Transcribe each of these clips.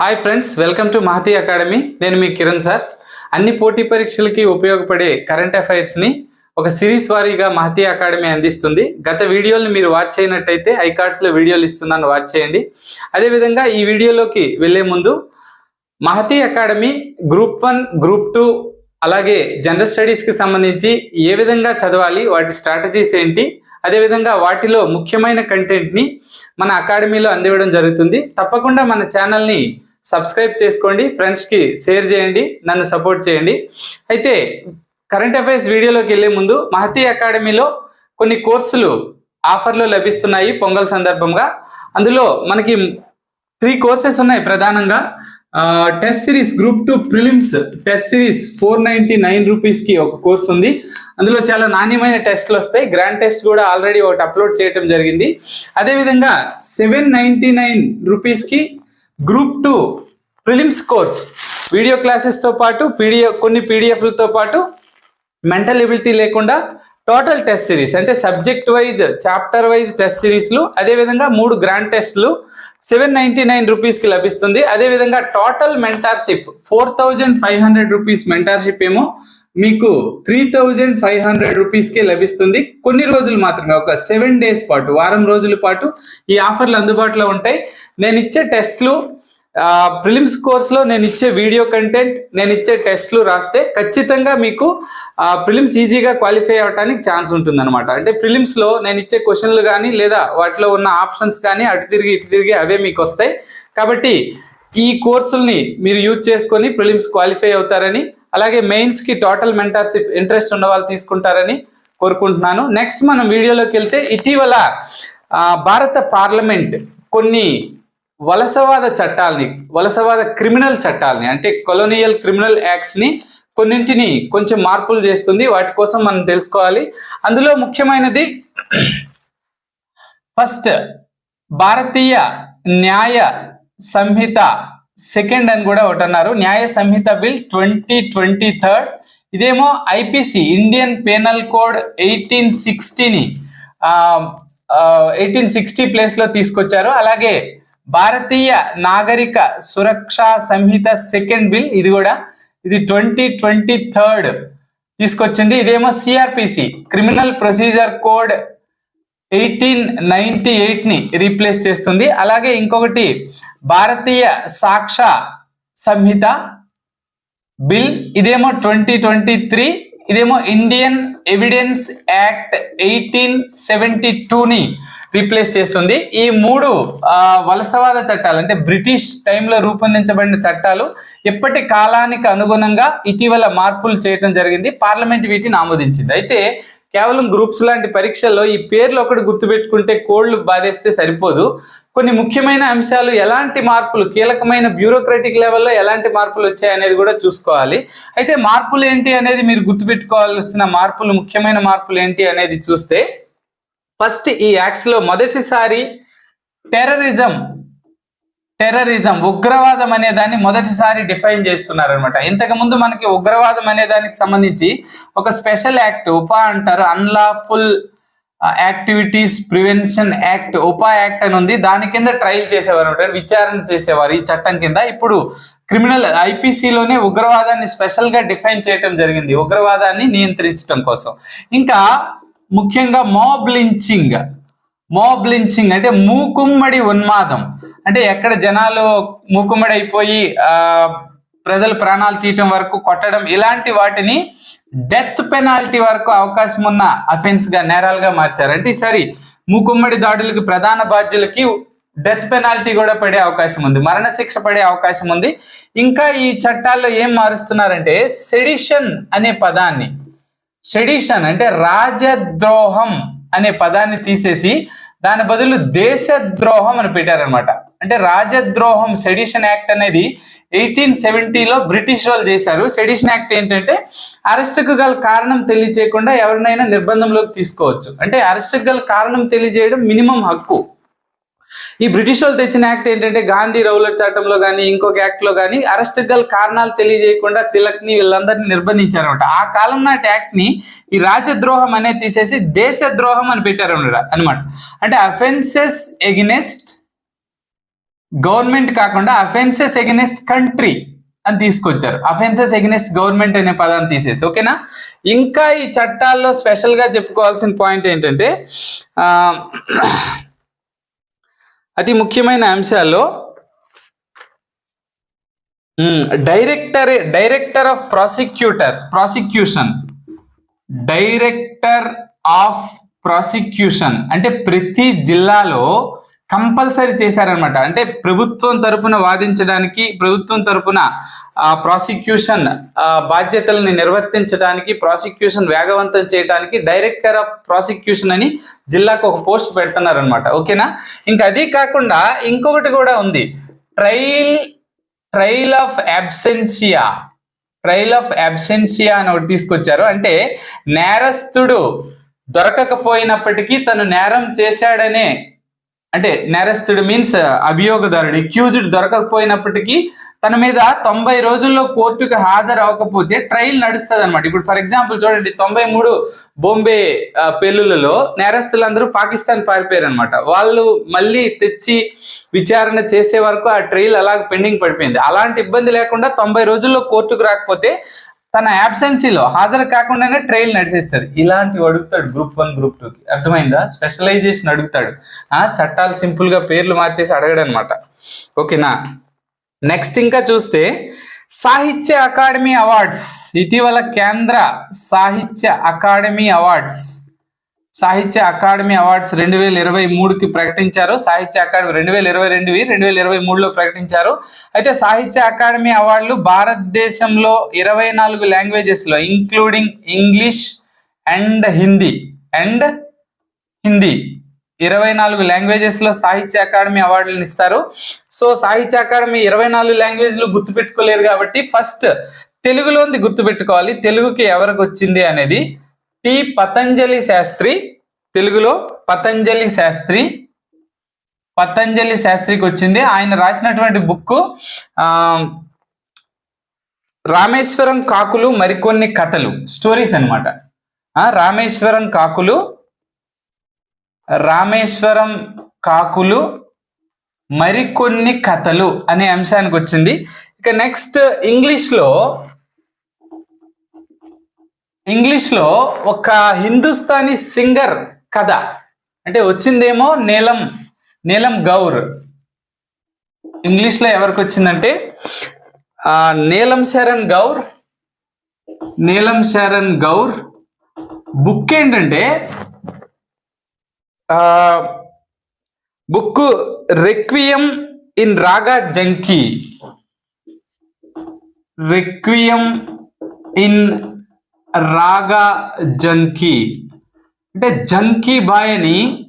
Hi friends welcome to Mahati academy నేను మీ Kiran sir. అన్ని పోటీ పరీక్షలకి ఉపయోగపడే కరెంట్ అఫైర్స్ని ఒక సిరీస్ వారీగా మహతి అకాడమీ అందిస్తుంది. గత వీడియోలు మీరు వాచ్ చేయనట్టయితే ఐకార్డ్స్లో వీడియోలు ఇస్తున్నాను వాచ్ చేయండి. అదేవిధంగా ఈ వీడియోలోకి వెళ్ళే ముందు Mahati academy group one group two అలాగే జనరల్ స్టడీస్కి సంబంధించి ఏ విధంగా చదవాలి వాటి స్ట్రాటజీస్ ఏంటి అదేవిధంగా వాటిలో ముఖ్యమైన కంటెంట్ని మన అకాడమీలో అందివ్వడం జరుగుతుంది. తప్పకుండా మన ఛానల్ని సబ్స్క్రైబ్ చేసుకోండి ఫ్రెండ్స్కి షేర్ చేయండి నన్ను సపోర్ట్ చేయండి. అయితే కరెంట్ అఫైర్స్ వీడియోలోకి వెళ్ళే ముందు మహతి అకాడమీలో కొన్ని కోర్సులు ఆఫర్లు లభిస్తున్నాయి పొంగల్ సందర్భంగా. అందులో మనకి త్రీ కోర్సెస్ ఉన్నాయి ప్రధానంగా. Test series group two prelims test series four ninety nine రూపీస్కి ఒక కోర్స్ ఉంది. అందులో చాలా నాణ్యమైన టెస్ట్లు వస్తాయి. గ్రాండ్ టెస్ట్ కూడా ఆల్రెడీ ఒకటి అప్లోడ్ చేయడం జరిగింది. అదేవిధంగా సెవెన్ నైంటీ నైన్ రూపీస్కి group two prelims course. Video క్లాసెస్తో పాటు పీడిఎఫ్ కొన్ని పీడిఎఫ్లతో పాటు మెంటల్ ఎబిలిటీ లేకుండా టోటల్ టెస్ట్ సిరీస్ అంటే subject wise chapter wise test సిరీస్లు అదేవిధంగా మూడు గ్రాండ్ టెస్ట్లు సెవెన్ నైంటీ నైన్ రూపీస్కి లభిస్తుంది. అదేవిధంగా total mentorship four thousand five hundred rupees mentorship ఏమో మీకు త్రీ థౌజండ్ ఫైవ్ హండ్రెడ్ రూపీస్కే లభిస్తుంది. కొన్ని రోజులు మాత్రమే ఒక సెవెన్ డేస్ పాటు వారం రోజుల పాటు ఈ ఆఫర్లు అందుబాటులో ఉంటాయి. నేను ఇచ్చే టెస్ట్లు ప్రిలిమ్స్ కోర్స్లో నేను ఇచ్చే వీడియో కంటెంట్ నేను ఇచ్చే టెస్ట్లు రాస్తే ఖచ్చితంగా మీకు ప్రిలిమ్స్ ఈజీగా క్వాలిఫై అవడానికి ఛాన్స్ ఉంటుంది అనమాట అంటే ప్రిలిమ్స్లో నేను ఇచ్చే క్వశ్చన్లు కానీ లేదా వాటిలో ఉన్న ఆప్షన్స్ కానీ అటు తిరిగి ఇటు తిరిగి అవే మీకు వస్తాయి. కాబట్టి ఈ కోర్సుల్ని మీరు యూజ్ చేసుకొని ప్రిలిమ్స్ క్వాలిఫై అవుతారని అలాగే మెయిన్స్కి టోటల్ మెంటర్షిప్ ఇంట్రెస్ట్ ఉన్న వాళ్ళు తీసుకుంటారని కోరుకుంటున్నాను. నెక్స్ట్ మనం వీడియోలోకి వెళ్తే ఇటీవల భారత పార్లమెంట్ కొన్ని వలసవాద చట్టాలని వలసవాద క్రిమినల్ చట్టాలని అంటే కొలోనియల్ క్రిమినల్ యాక్ట్స్ని కొన్నింటిని కొంచెం మార్పులు చేస్తుంది. వాటి కోసం మనం తెలుసుకోవాలి. అందులో ముఖ్యమైనది ఫస్ట్ భారతీయ న్యాయ సంహిత సెకండ్ అని కూడా ఒకటి అన్నారు. Nyaya Sanhita bill twenty twenty third. ఇదేమో IPC Indian penal code eighteen సిక్స్టీని eighteen sixty ప్లేస్లో తీసుకొచ్చారు. అలాగే భారతీయ నాగరిక సురక్షా సంహిత సెకండ్ బిల్ ఇది కూడా ఇది ట్వంటీ ట్వంటీ థర్డ్ తీసుకొచ్చింది. ఇదేమో CRPC criminal procedure code eighteen ninety ఎయిట్ని replace చేస్తుంది. అలాగే ఇంకొకటి భారతీయ సాక్ష సంహిత బిల్ ఇదేమో ట్వంటీ ట్వంటీ త్రీ ఇదేమో Indian evidence act eighteen seventy టూని రీప్లేస్ చేస్తుంది. ఈ మూడు వలసవాద చట్టాలు అంటే బ్రిటిష్ టైంలో రూపొందించబడిన చట్టాలు ఎప్పటి కాలానికి అనుగుణంగా ఇటీవల మార్పులు చేయడం జరిగింది. పార్లమెంట్ వీటిని ఆమోదించింది. అయితే కేవలం గ్రూప్స్ లాంటి పరీక్షల్లో ఈ పేర్లు ఒకటి గుర్తుపెట్టుకుంటే కోళ్ళు బాధేస్తే సరిపోదు. కొన్ని ముఖ్యమైన అంశాలు ఎలాంటి మార్పులు కీలకమైన బ్యూరోక్రటిక్ లెవెల్లో ఎలాంటి మార్పులు వచ్చాయనేది కూడా చూసుకోవాలి. అయితే మార్పులు ఏంటి అనేది మీరు గుర్తుపెట్టుకోవాల్సిన మార్పులు ముఖ్యమైన మార్పులు ఏంటి అనేది చూస్తే ఫస్ట్ ఈ యాక్స్లో మొదటిసారి టెర్రరిజం టెర్రరిజం ఉగ్రవాదం అనే దాన్ని మొదటిసారి డిఫైన్ చేస్తున్నారు అనమాట ఇంతకు ముందు మనకి ఉగ్రవాదం అనే దానికి సంబంధించి ఒక స్పెషల్ యాక్ట్ ఉపా అంటారు unlawful activities prevention act ఉపా act అని ఉంది. దాని కింద ట్రయల్ చేసేవారు అనమాట విచారణ చేసేవారు ఈ చట్టం కింద. ఇప్పుడు క్రిమినల్ ఐపీసీలోనే ఉగ్రవాదాన్ని స్పెషల్గా డిఫైన్ చేయటం జరిగింది ఉగ్రవాదాన్ని నియంత్రించడం కోసం. ఇంకా ముఖ్యంగా మాబ్ లించింగ్ మోబ్ లించింగ్ అంటే మూకుమ్మడి ఉన్మాదం. అంటే ఎక్కడ జనాలు మూకుమ్మడి అయిపోయి ఆ, ప్రజలు ప్రాణాలు తీయటం వరకు కొట్టడం ఇలాంటి వాటిని డెత్ పెనాల్టీ వరకు అవకాశం ఉన్న అఫెన్స్గా నేరాలుగా మార్చారు. అంటే ఈసారి మూకుమ్మడి దాడులకి ప్రధాన బాధ్యులకి డెత్ పెనాల్టీ కూడా పడే అవకాశం ఉంది. మరణశిక్ష పడే అవకాశం ఉంది. ఇంకా ఈ చట్టాల్లో ఏం మారుస్తున్నారంటే సెడిషన్ అనే పదాన్ని సెడిషన్ అంటే రాజద్రోహం అనే పదాన్ని తీసేసి దాని బదులు దేశద్రోహం అని పెట్టారనమాట అంటే రాజద్రోహం సెడిషన్ యాక్ట్ అనేది ఎయిటీన్ సెవెంటీలో బ్రిటిష్ వాళ్ళు చేశారు. సెడిషన్ యాక్ట్ ఏంటంటే అరెస్టుకు గల కారణం తెలియజేయకుండా ఎవరినైనా నిర్బంధంలోకి తీసుకోవచ్చు. అంటే అరెస్టుకు గల కారణం తెలియజేయడం మినిమం హక్కు. ఈ బ్రిటిష్ వాళ్ళు తెచ్చిన యాక్ట్ ఏంటంటే గాంధీ రౌలట్ చట్టంలో కానీ ఇంకొక యాక్ట్లో కానీ అరెస్ట్ గల కారణాలు తెలియజేయకుండా తిలక్ని వీళ్ళందరినీ నిర్బంధించారనమాట ఆ కాలం నాటి యాక్ట్ని ఈ రాజద్రోహం అనేది తీసేసి దేశద్రోహం అని పెట్టారు అనమాట అంటే అఫెన్సెస్ ఎగ్నెస్ట్ గవర్నమెంట్ కాకుండా అఫెన్సెస్ ఎగెనెస్ట్ కంట్రీ అని తీసుకొచ్చారు. అఫెన్సెస్ ఎగెనెస్ట్ గవర్నమెంట్ అనే పదాన్ని తీసేసి ఓకేనా? ఇంకా ఈ చట్టాల్లో స్పెషల్గా చెప్పుకోవాల్సిన పాయింట్ ఏంటంటే అతి ముఖ్యమైన అంశాల్లో director director of prosecutors prosecution director of prosecution అంటే ప్రతి జిల్లాలో కంపల్సరీ చేశారనమాట అంటే ప్రభుత్వం తరపున వాదించడానికి ప్రభుత్వం తరపున ప్రాసిక్యూషన్ బాధ్యతల్ని నిర్వర్తించడానికి ప్రాసిక్యూషన్ వేగవంతం చేయడానికి డైరెక్టర్ ఆఫ్ ప్రాసిక్యూషన్ అని జిల్లాకు ఒక పోస్ట్ పెడుతున్నారనమాట ఓకేనా? ఇంకా అది కాకుండా ఇంకొకటి కూడా ఉంది. Trial trial of absentia. Trial of absentia అని ఒకటి తీసుకొచ్చారు. అంటే నేరస్తుడు దొరకకపోయినప్పటికీ తను నేరం చేశాడనే అంటే నేరస్తుడు మీన్స్ uh, అభియోగదారుడు. అక్యూజ్డ్ దొరకకపోయినప్పటికీ తన మీద తొంభై రోజుల్లో కోర్టుకు హాజరు అవ్వకపోతే ట్రయల్ నడుస్తుంది అనమాట ఇప్పుడు ఫర్ ఎగ్జాంపుల్ చూడండి తొంభై మూడు బొంబే uh, పెళ్ళులలో నేరస్తులందరూ పాకిస్తాన్ పారిపోయారు అనమాట వాళ్ళు మళ్ళీ తెచ్చి విచారణ చేసే వరకు ఆ ట్రయల్ అలాగ పెండింగ్ పడిపోయింది. అలాంటి ఇబ్బంది లేకుండా తొంభై రోజుల్లో కోర్టుకు రాకపోతే తన absency-లో హాజరు కాకుండానే ట్రయల్ నడిచేస్తుంది ఇలాంటివి అడుగుతాడు గ్రూప్ వన్ గ్రూప్ టూకి అర్థమైందా? స్పెషలైజేషన్ అడుగుతాడు. ఆ చట్టాలు సింపుల్గా పేర్లు మార్చేసి అడగడు అనమాట ఓకేనా నెక్స్ట్ ఇంకా చూస్తే సాహిత్య అకాడమీ అవార్డ్స్. ఇటీవల కేంద్ర Sahitya academy awards. Sahitya academy awards రెండు వేల ఇరవై మూడుకి ప్రకటించారు. సాహిత్య అకాడమీ రెండు వేల ఇరవై రెండువి రెండు వేల ఇరవై మూడులో ప్రకటించారు. అయితే సాహిత్య అకాడమీ అవార్డులు భారతదేశంలో ఇరవై నాలుగు లాంగ్వేజెస్లో including English and Hindi and Hindi ఇరవై నాలుగు లాంగ్వేజెస్లో సాహిత్య అకాడమీ అవార్డులను ఇస్తారు. సో సాహిత్య అకాడమీ ఇరవై నాలుగు లాంగ్వేజ్లు గుర్తుపెట్టుకోలేరు కాబట్టి ఫస్ట్ తెలుగులోంది గుర్తుపెట్టుకోవాలి. తెలుగుకి ఎవరికి వచ్చింది అనేది టి పతంజలి శాస్త్రి తెలుగులో పతంజలి శాస్త్రి. పతంజలి శాస్త్రికి వచ్చింది. ఆయన రాసినటువంటి బుక్ రామేశ్వరం కాకులు మరికొన్ని కథలు స్టోరీస్ అన్నమాట. రామేశ్వరం కాకులు రామేశ్వరం కాకులు మరికొన్ని కథలు అనే అంశానికి వచ్చింది. ఇక నెక్స్ట్ ఇంగ్లీష్లో ఇంగ్లీష్లో ఒక హిందుస్థానీ సింగర్ కథ. అంటే వచ్చిందేమో నీలం నీలం గౌర్. ఇంగ్లీష్లో ఎవరికి వచ్చిందంటే నీలం శరణ్ గౌర్ నీలం శరణ్ గౌర్. బుక్ ఏంటంటే book requiem in raga Janki. Requiem in raga Janki అంటే జంకీ బాయ్ అని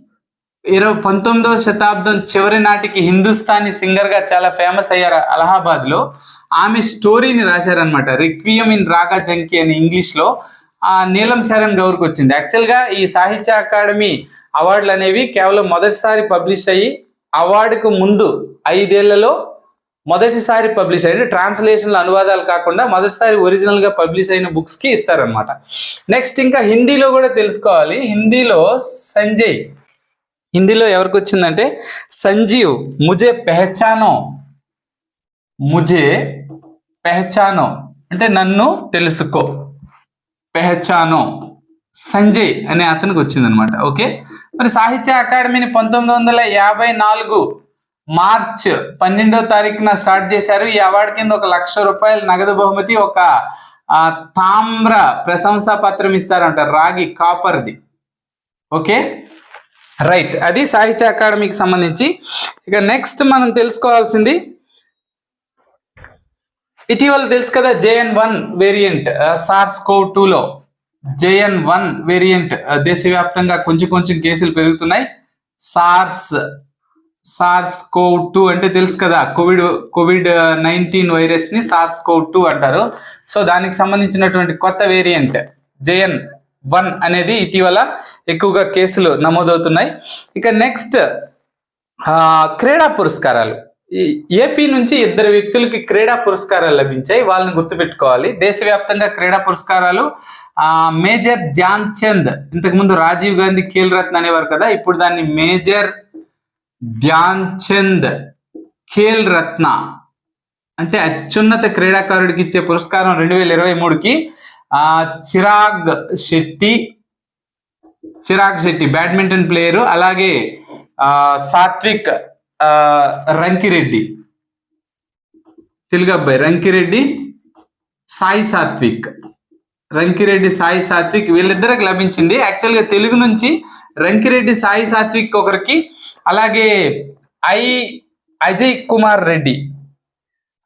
ఇరవై పంతొమ్మిదవ శతాబ్దం చివరి నాటికి హిందుస్థానీ సింగర్గా చాలా ఫేమస్ అయ్యారు అలహాబాద్లో. ఆమె స్టోరీని రాశారనమాట రిక్వియం ఇన్ రాగా జంకీ అని ఇంగ్లీష్లో. ఆ నీలం శరణ్ గౌర్కి వచ్చింది. యాక్చువల్గా ఈ సాహిత్య అకాడమీ అవార్డులు అనేవి కేవలం మొదటిసారి పబ్లిష్ అయ్యి అవార్డుకు ముందు ఐదేళ్ళలో మొదటిసారి పబ్లిష్ అయిన ట్రాన్స్లేషన్ల అనువాదాలు కాకుండా మొదటిసారి ఒరిజినల్గా పబ్లిష్ అయిన బుక్స్కి ఇస్తారనమాట నెక్స్ట్ ఇంకా హిందీలో కూడా తెలుసుకోవాలి. హిందీలో సంజయ్. హిందీలో ఎవరికి వచ్చిందంటే సంజీవ్ ముజే పెహచానో. ముజే పెహచానో. అంటే నన్ను తెలుసుకో. పెహచానో. సంజయ్ అనే అతనికి వచ్చిందనమాట ఓకే మరి సాహిత్య అకాడమీని పంతొమ్మిది వందల యాభై నాలుగు మార్చ్ పన్నెండో తారీఖున స్టార్ట్ చేశారు. ఈ అవార్డు కింద ఒక లక్ష రూపాయల నగదు బహుమతి ఒక తామ్ర ప్రశంసా పత్రం ఇస్తారంట రాగి కాపర్ది. ఓకే? రైట్. అది సాహిత్య అకాడమీకి సంబంధించి. ఇక నెక్స్ట్ మనం తెలుసుకోవాల్సింది ఇటీవల తెలుసు కదా JN one variant SARS CoV టూలో. జేఎన్ వన్ వేరియంట్ దేశవ్యాప్తంగా కొంచెం కొంచెం కేసులు పెరుగుతున్నాయి. సార్స్ సార్స్ కోవ్ టూ అంటే తెలుసు కదా కోవిడ్ కోవిడ్ నైన్టీన్ వైరస్ని సార్స్ కోవ్ టూ అంటారు. సో దానికి సంబంధించినటువంటి కొత్త వేరియంట్ జేఎన్ వన్ అనేది ఇటీవల ఎక్కువగా కేసులు నమోదవుతున్నాయి. ఇక నెక్స్ట్ క్రీడా పురస్కారాలు. ఈ ఏపీ నుంచి ఇద్దరు వ్యక్తులకి క్రీడా పురస్కారాలు లభించాయి. వాళ్ళని గుర్తుపెట్టుకోవాలి. దేశవ్యాప్తంగా క్రీడా పురస్కారాలు ఆ మేజర్ ధ్యాన్ చంద్ ఇంతకుముందు రాజీవ్ గాంధీ ఖేల్ రత్న అనేవారు కదా ఇప్పుడు దాన్ని మేజర్ ధ్యాన్ చంద్ ఖేల్ రత్న. అంటే అత్యున్నత క్రీడాకారుడికి ఇచ్చే పురస్కారం రెండు వేల ఇరవై మూడుకి ఆ, చిరాగ్ శెట్టి చిరాగ్ శెట్టి బ్యాడ్మింటన్ ప్లేయరు అలాగే ఆ, సాత్విక్ రంకిరెడ్డి. తెలుగు అబ్బాయి రంకిరెడ్డి సాయి సాత్విక్. రంకిరెడ్డి సాయి సాత్విక్ వీళ్ళిద్దరికి లభించింది. యాక్చువల్గా తెలుగు నుంచి రంకిరెడ్డి సాయి సాత్విక్ ఒకరికి అలాగే I Ajay Kumar Reddy.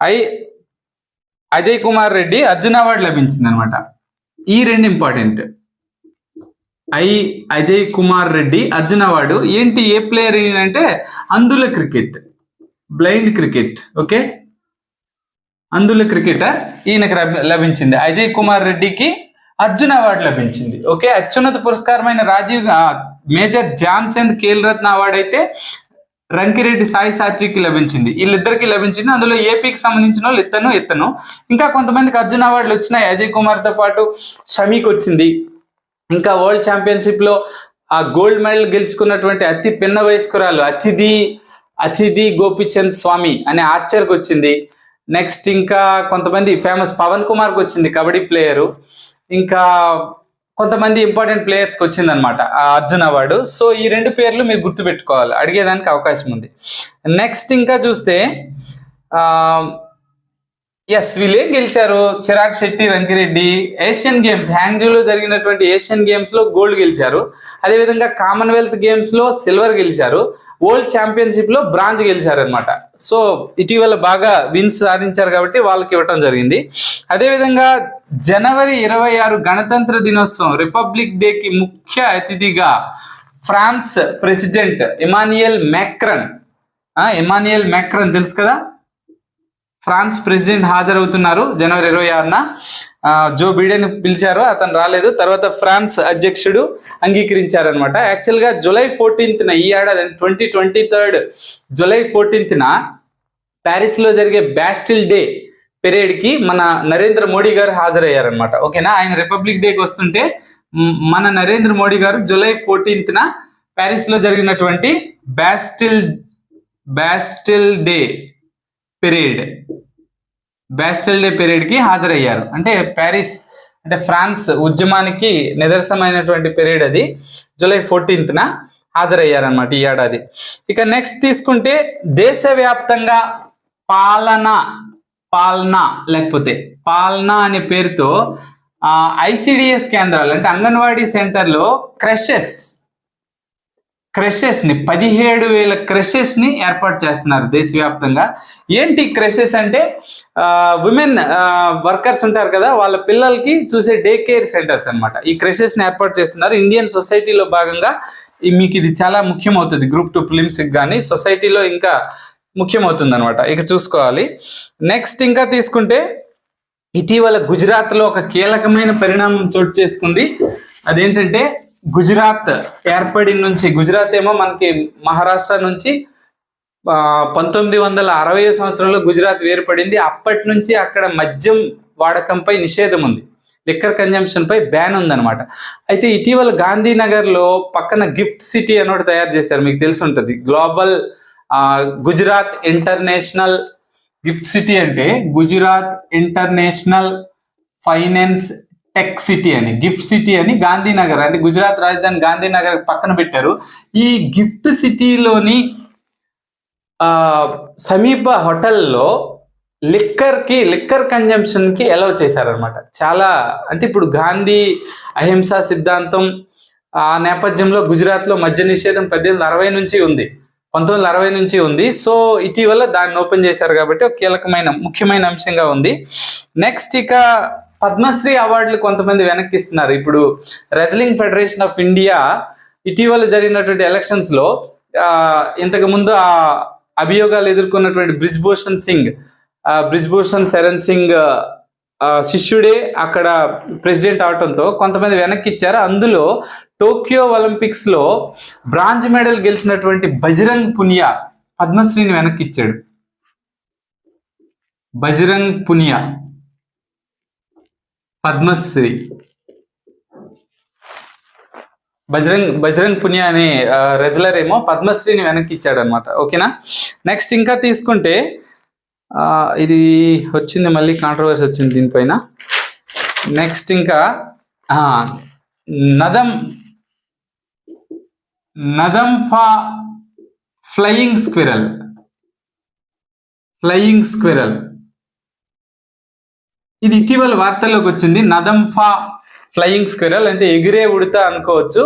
I Ajay Kumar Reddy Arjun award లభించింది అనమాట ఈ రెండు important. I Ajay Kumar Reddy Arjun award. ఏంటి ఏ ప్లేయర్ అంటే అందుల క్రికెట్. Blind cricket okay? అందుల క్రికెటర్ ఈయనకు లభి- లభించింది. అజయ్ కుమార్ రెడ్డికి అర్జున్ అవార్డు లభించింది. ఓకే? అత్యున్నత పురస్కారమైన రాజీవ్ మేజర్ ధ్యాన్ చంద్ ఖేల్ రత్న అవార్డు అయితే రంకిరెడ్డి సాయి సాత్విక్కి లభించింది. వీళ్ళిద్దరికి లభించింది. అందులో ఏపీకి సంబంధించిన వాళ్ళు ఇతను ఇతను. ఇంకా కొంతమందికి అర్జున్ అవార్డులు వచ్చినాయి. అజయ్ కుమార్తో పాటు షమీకి వచ్చింది. ఇంకా వరల్డ్ ఛాంపియన్షిప్లో ఆ గోల్డ్ మెడల్ గెలుచుకున్నటువంటి అతి పిన్న వయస్కురాలు అతిథి అతిథి గోపిచంద్ స్వామి అనే ఆర్చర్కి వచ్చింది. నెక్స్ట్ ఇంకా కొంతమంది ఫేమస్ పవన్ కుమార్కి వచ్చింది కబడ్డీ ప్లేయరు. ఇంకా కొంతమంది ఇంపార్టెంట్ ప్లేయర్స్కి వచ్చిందనమాట అర్జున్ అవార్డు. సో ఈ రెండు పేర్లు మీరు గుర్తుపెట్టుకోవాలి. అడిగేదానికి అవకాశం ఉంది. నెక్స్ట్ ఇంకా చూస్తే ఎస్ వీళ్ళు ఏం గెలిచారు? చిరాగ్ శెట్టి రంకిరెడ్డి ఏషియన్ గేమ్స్ హ్యాంగ్జూలో జరిగినటువంటి ఏషియన్ గేమ్స్లో గోల్డ్ గెలిచారు. అదేవిధంగా కామన్వెల్త్ గేమ్స్లో సిల్వర్ గెలిచారు. వరల్డ్ ఛాంపియన్షిప్లో బ్రాంజ్ గెలిచారనమాట సో ఇటీవల బాగా విన్స్ సాధించారు కాబట్టి వాళ్ళకి ఇవ్వటం జరిగింది. అదేవిధంగా జనవరి ఇరవై ఆరు గణతంత్ర దినోత్సవం రిపబ్లిక్ డేకి ముఖ్య అతిథిగా ఫ్రాన్స్ ప్రెసిడెంట్ ఎమానియల్ మ్యాక్రన్. ఆ, ఎమానియల్ మ్యాక్రన్ తెలుసు కదా? ఫ్రాన్స్ ప్రెసిడెంట్ హాజరవుతున్నారు జనవరి ఇరవై ఆరున. జో బిడెన్ పిలిచారు అతను రాలేదు. తర్వాత ఫ్రాన్స్ అధ్యక్షుడు అంగీకరించారనమాట యాక్చువల్గా జూలై ఫోర్టీన్త్న ఈ ఏడాది ట్వంటీ ట్వంటీ థర్డ్ జూలై ఫోర్టీన్త్న ప్యారిస్లో జరిగే బ్యాస్టిల్ డే పెరేడ్కి మన నరేంద్ర మోడీ గారు హాజరయ్యారనమాట ఓకేనా? ఆయన రిపబ్లిక్ డేకి వస్తుంటే మన నరేంద్ర మోడీ గారు జూలై ఫోర్టీన్త్న ప్యారిస్లో జరిగినటువంటి Bastille Bastille day parade Bastille day పెరేడ్కి హాజరయ్యారు. అంటే ప్యారిస్ అంటే ఫ్రాన్స్ ఉద్యమానికి నిదర్శనమైనటువంటి పెరేడ్ అది. జూలై ఫోర్టీన్త్న హాజరయ్యారనమాట ఈ ఏడాది. ఇక నెక్స్ట్ తీసుకుంటే దేశవ్యాప్తంగా పాలన పాల్నా లేకపోతే పాల్నా అనే పేరుతో ఐసిడిఎస్ కేంద్రాలు అంటే అంగన్వాడీ సెంటర్లో క్రషెస్ క్రషెస్ని పదిహేడు వేల క్రషెస్ని ఏర్పాటు చేస్తున్నారు దేశవ్యాప్తంగా. ఏంటి క్రషెస్ అంటే ఉమెన్ వర్కర్స్ ఉంటారు కదా వాళ్ళ పిల్లలకి చూసే డే కేర్ సెంటర్స్ అన్నమాట. ఈ క్రషెస్ని ఏర్పాటు చేస్తున్నారు. ఇండియన్ సొసైటీలో భాగంగా మీకు ఇది చాలా ముఖ్యమవుతుంది. గ్రూప్ టూ ఫిలిమ్స్ కానీ సొసైటీలో ఇంకా ముఖ్యమవుతుంది అనమాట ఇక చూసుకోవాలి. నెక్స్ట్ ఇంకా తీసుకుంటే ఇటీవల గుజరాత్లో ఒక కీలకమైన పరిణామం చోటు చేసుకుంది. అదేంటంటే గుజరాత్ ఏర్పడిన నుంచి గుజరాత్ ఏమో మనకి మహారాష్ట్ర నుంచి పంతొమ్మిది వందల అరవై సంవత్సరంలో గుజరాత్ వేరుపడింది. అప్పటి నుంచి అక్కడ మద్యం వాడకంపై నిషేధం ఉంది. లిక్కర్ కన్జంప్షన్పై బ్యాన్ ఉందన్నమాట. అయితే ఇటీవల గాంధీనగర్లో పక్కన గిఫ్ట్ సిటీ అని ఒకటి తయారు చేశారు. మీకు తెలిసి ఉంటుంది. Global Gujarat international gift city అంటే Gujarat international finance tech city అని గిఫ్ట్ సిటీ అని గాంధీనగర్ అంటే గుజరాత్ రాజధాని గాంధీనగర్ పక్కన పెట్టారు. ఈ గిఫ్ట్ సిటీలోని సమీప హోటల్లో లిక్కర్కి లిక్కర్ కన్జంప్షన్కి అలౌ చేశారనమాట చాలా అంటే ఇప్పుడు గాంధీ అహింసా సిద్ధాంతం ఆ నేపథ్యంలో గుజరాత్లో మద్య నిషేధం పద్దెనిమిది అరవై నుంచి ఉంది. పంతొమ్మిది వందల అరవై నుంచి ఉంది. సో ఇటీవల దాన్ని ఓపెన్ చేశారు కాబట్టి ఒక కీలకమైన ముఖ్యమైన అంశంగా ఉంది. నెక్స్ట్ ఇక పద్మశ్రీ అవార్డులు కొంతమంది వెనక్కి ఇస్తున్నారు ఇప్పుడు రెజ్లింగ్ ఫెడరేషన్ ఆఫ్ ఇండియా ఇటీవల జరిగినటువంటి ఎలక్షన్స్లో ఆ, ఇంతకు ముందు ఆ అభియోగాలు ఎదుర్కొన్నటువంటి బ్రిజ్భూషణ్ సింగ్ బ్రిజ్భూషణ్ శరణ్ సింగ్ శిష్యుడే అక్కడ ప్రెసిడెంట్ అవటంతో కొంతమంది వెనక్కి ఇచ్చారు అందులో టోక్యో ఒలింపిక్స్లో బ్రాంజ్ మెడల్ గెలిచినటువంటి బజరంగ్ పునియా పద్మశ్రీని వెనక్కి ఇచ్చాడు బజరంగ్ పునియా. పద్మశ్రీ. బజరంగ్ బజరంగ్ పునియా అనే రెజ్లర్ ఏమో పద్మశ్రీని వెనక్కి ఇచ్చాడు అనమాట ఓకేనా? నెక్స్ట్ ఇంకా తీసుకుంటే ఇది వచ్చింది మళ్ళీ కాంట్రవర్సీ వచ్చింది దీనిపైన. నెక్స్ట్ ఇంకా నదం నదంఫా ఫ్లయింగ్ స్క్విరల్. Flying squirrel. ఇది ఇటీవల వార్తల్లోకి వచ్చింది. నదంఫా ఫ్లయింగ్ స్క్విరల్ అంటే ఎగిరే ఉడత అనుకోవచ్చు.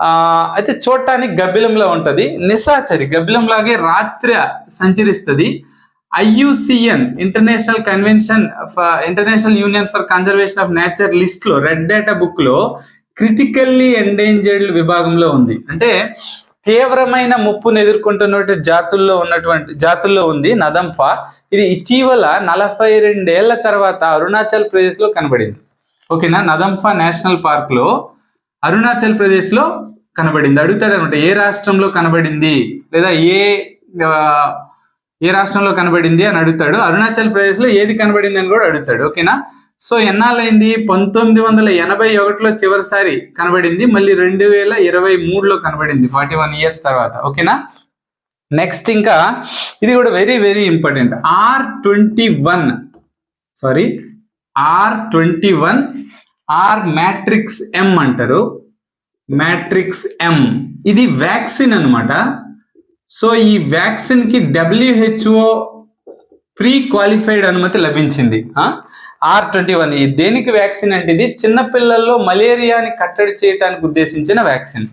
ఆ అయితే చూడటానికి గబ్బిలంలో ఉంటది. నిశాచరి గబ్బిలంలాగే రాత్రి సంచరిస్తుంది. IUCN international convention international union for conservation of nature లిస్ట్లో రెడ్ డేటా బుక్లో క్రిటికల్లీ ఎండేంజర్డ్ విభాగంలో ఉంది. అంటే తీవ్రమైన ముప్పును ఎదుర్కొంటున్నటువంటి జాతుల్లో ఉన్నటువంటి జాతుల్లో ఉంది నదంప ఇది ఇటీవల నలభై రెండేళ్ళ తర్వాత అరుణాచల్ ప్రదేశ్లో కనబడింది. ఓకేనా? నదంప నేషనల్ పార్క్లో అరుణాచల్ ప్రదేశ్లో కనబడింది. అడుగుతాడు అనమాట ఏ రాష్ట్రంలో కనబడింది? లేదా ఏ ఏ రాష్ట్రంలో కనబడింది అని అడుగుతాడు. అరుణాచల్ ప్రదేశ్లో ఏది కనబడింది అని కూడా అడుగుతాడు. ఓకేనా? సో ఎన్నాళ్ళైంది? పంతొమ్మిది వందల ఎనభై ఒకటిలో చివరిసారి కనబడింది. మళ్ళీ రెండు వేల ఇరవై మూడులో కనబడింది. ఫార్టీ వన్ ఇయర్స్ తర్వాత. ఓకేనా? నెక్స్ట్ ఇంకా ఇది కూడా very very important. R twenty one. Sorry. R twenty one. R matrix M అంటారు? Matrix M. ఇది వ్యాక్సిన్ అన్నమాట. సో ఈ వ్యాక్సిన్కి డబ్ల్యూహెచ్ఓ ప్రీ క్వాలిఫైడ్ అనుమతి లభించింది. R twenty one. ఈ దేనికి వ్యాక్సిన్ అంటే ఇది చిన్నపిల్లల్లో మలేరియాని కట్టడి చేయడానికి ఉద్దేశించిన వ్యాక్సిన్.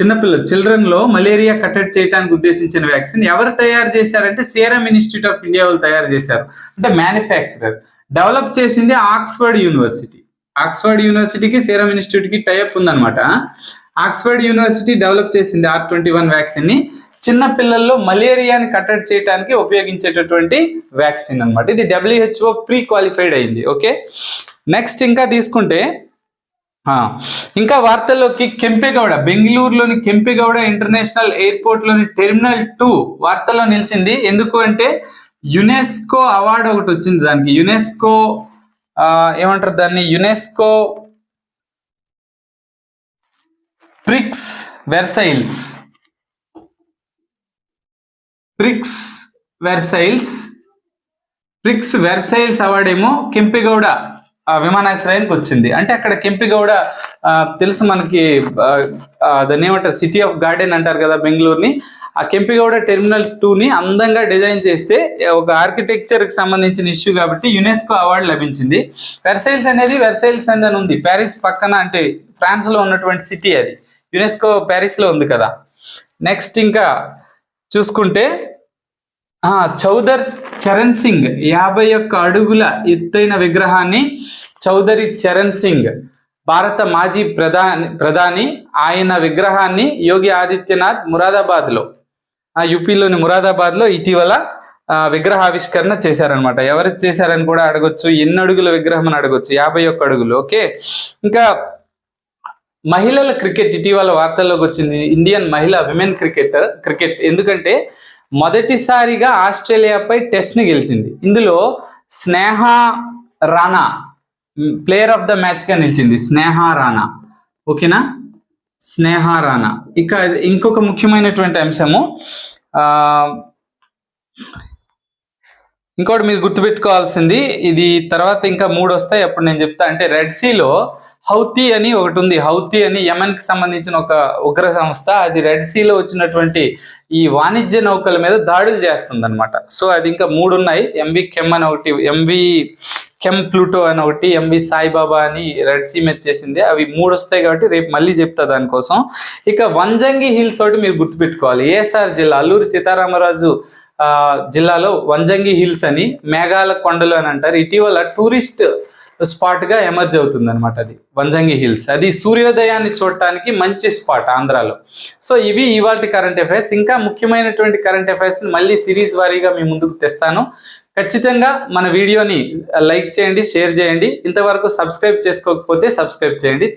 చిన్నపిల్ల చిల్డ్రన్లో మలేరియా కట్టడి చేయడానికి ఉద్దేశించిన వ్యాక్సిన్ ఎవరు తయారు చేశారంటే సీరం ఇన్స్టిట్యూట్ ఆఫ్ ఇండియా వాళ్ళు తయారు చేశారు. అంటే మ్యానుఫ్యాక్చరర్. డెవలప్ చేసింది ఆక్స్ఫర్డ్ యూనివర్సిటీ. ఆక్స్ఫర్డ్ యూనివర్సిటీకి సీరం ఇన్స్టిట్యూట్కి టైప్ ఉందన్నమాట. ఆక్స్ఫర్డ్ యూనివర్సిటీ డెవలప్ చేసింది ఆర్ ట్వంటీ వన్ వ్యాక్సిన్ని. చిన్న పిల్లల్లో మలేరియాని కట్టడి చేయడానికి ఉపయోగించేటటువంటి వ్యాక్సిన్ అన్నమాట. ఇది డబ్ల్యూహెచ్ఓ ప్రీ క్వాలిఫైడ్ అయింది. ఓకే నెక్స్ట్ ఇంకా తీసుకుంటే ఇంకా వార్తల్లోకి కెంపెగౌడ బెంగళూరులోని కెంపెగౌడ ఇంటర్నేషనల్ ఎయిర్పోర్ట్లోని టెర్మినల్ టూ వార్తల్లో నిలిచింది. ఎందుకు అంటే యునెస్కో అవార్డు ఒకటి వచ్చింది దానికి. యునెస్కో ఏమంటారు దాన్ని? UNESCO Prix Versailles. Prix Versailles Prix Versailles award ఏమో కెంపిగౌడ ఆ, విమానాశ్రయానికి వచ్చింది. అంటే అక్కడ కెంపిగౌడ తెలుసు మనకి దాన్ని ఏమంటారు? సిటీ ఆఫ్ గార్డెన్ అంటారు కదా బెంగళూరుని. ఆ కెంపిగౌడ టెర్మినల్ టూని అందంగా డిజైన్ చేస్తే ఒక ఆర్కిటెక్చర్కి సంబంధించిన ఇష్యూ కాబట్టి యునెస్కో అవార్డు లభించింది. వెర్సైల్స్ అనేది వెర్సైల్స్ అని ఉంది. ప్యారిస్ పక్కన అంటే ఫ్రాన్స్లో ఉన్నటువంటి సిటీ అది. యునెస్కో ప్యారిస్లో ఉంది కదా. నెక్స్ట్ ఇంకా చూసుకుంటే చౌదర్ చరణ్ సింగ్ యాభై ఒక్క అడుగుల ఎత్తైన విగ్రహాన్ని చౌదరి చరణ్ సింగ్ భారత మాజీ ప్రధాని ప్రధాని ఆయన విగ్రహాన్ని యోగి ఆదిత్యనాథ్ మురాదాబాద్లో ఆ యూపీలోని మురాదాబాద్లో ఇటీవల విగ్రహావిష్కరణ చేశారనమాట ఎవరు చేశారని కూడా అడగొచ్చు. ఎన్ని అడుగుల విగ్రహం అని అడగొచ్చు. యాభై ఒక్క అడుగులు. ఓకే? ఇంకా మహిళల క్రికెట్ ఇటీవల వార్తల్లోకి వచ్చింది. ఇండియన్ మహిళ విమెన్ క్రికెట్ క్రికెట్. ఎందుకంటే మొదటిసారిగా ఆస్ట్రేలియాపై టెస్ట్ని గెలిచింది. ఇందులో Sneh Rana player of the మ్యాచ్గా నిలిచింది. స్నేహ రాణా. ఓకేనా? స్నేహ రాణా. ఇక ఇంకొక ముఖ్యమైనటువంటి అంశము ఇంకోటి మీరు గుర్తుపెట్టుకోవాల్సింది ఇది తర్వాత ఇంకా మూడు వస్తాయి. అప్పుడు నేను చెప్తా అంటే రెడ్ సీలో హౌతీ అని ఒకటి ఉంది. హౌతీ అని యమన్కి సంబంధించిన ఒక ఉగ్ర సంస్థ. అది రెడ్ సీలో వచ్చినటువంటి ఈ వాణిజ్య నౌకల మీద దాడులు చేస్తుంది అనమాట సో అది ఇంకా మూడు ఉన్నాయి. ఎంవి కెమ్ అని ఒకటి ఎంవి కెమ్ ప్లూటో అని ఒకటి ఎంవి సాయిబాబా అని రెడ్ సీ మీద చేసింది. అవి మూడు వస్తాయి కాబట్టి రేపు మళ్ళీ చెప్తా దానికోసం. ఇక వంజంగి హిల్స్ ఒకటి మీరు గుర్తుపెట్టుకోవాలి. ఏఎస్ఆర్ జిల్లా అల్లూరి సీతారామరాజు జిల్లాలో వంజంగి హిల్స్ అని మేఘాల కొండలు అని అంటారు. ఇటీవల టూరిస్ట్ స్పాట్గా ఎమర్జ్ అవుతుంది అనమాట అది వంజంగి హిల్స్. అది సూర్యోదయాన్ని చూడటానికి మంచి స్పాట్ ఆంధ్రాలో. సో ఇవి ఇవాళ కరెంట్ అఫైర్స్ ఇంకా ముఖ్యమైనటువంటి కరెంట్ అఫైర్స్ని మళ్ళీ సిరీస్ వారీగా మీ ముందుకు తెస్తాను. ఖచ్చితంగా మన వీడియోని లైక్ చేయండి షేర్ చేయండి. ఇంతవరకు సబ్స్క్రైబ్ చేసుకోకపోతే సబ్స్క్రైబ్ చేయండి.